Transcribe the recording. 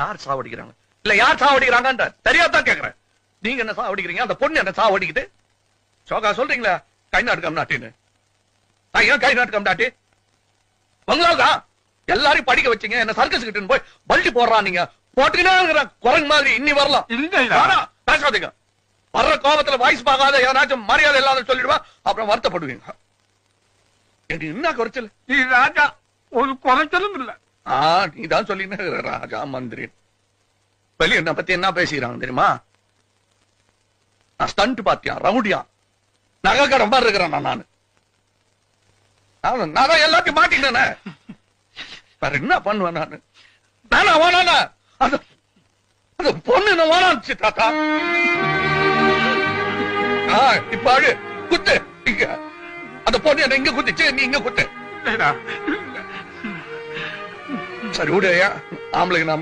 யார் சாவடிக்கிறாங்க? இல்ல யார் சாவடிக்கிறாங்கன்ற தெரியாதான் கேக்குறேன். நீங்க என்ன சாவடிக்கிறீங்க? அந்த பொண்ணு என்ன சாவடிக்குது? சோகா சொல்றீங்களா? கை நாட்டு கம்நாட்டின்னு. நான் ஏன் கை நாட்டு தான் எல்லாரையும் படிக்க வச்சீங்க. என்ன சர்க்கஸ் கிட்ட போய் பல்டி போடுறான் நீங்க. போட்டுக்கிட்டே குரங்கு மாதிரி இன்னி வரலாம். பேசாதீங்க. வர்ற கோபத்துல வாய்ஸ் பார்க்காத ஏதாச்சும் மரியாதை இல்லாத சொல்லிடுவா அப்புறம் வருத்தப்படுவீங்க. என்ன குறைச்சல்? ராஜா ஒரு குறைச்சலும் இல்ல. ஆ நீதான் சொல்லின்னு ராஜா மந்திரி வெளிய என்ன பத்தி என்ன பேசிக்கிறாங்க தெரியுமா? நான் ஸ்டண்ட் பாத்தியா ரவுடியா? நகைக்கடை மாதிரி இருக்கிறேன் நான் நானு. நான் நான் எல்லாத்தையும் மாட்டிக்கிட்டேனே. வேற என்ன பண்ணுவேன் நானு? நானா வேணானா அந்த அந்த பொண்ணு என்ன வேணாச்சு தாத்தா. ஆ இப்ப அழு குத்து. இங்க. அந்த பொண்ணு என்ன இங்க குத்துச்சு நீ இங்க குத்து. சரி விடு ஐயா ஆம்பளைங்க நாம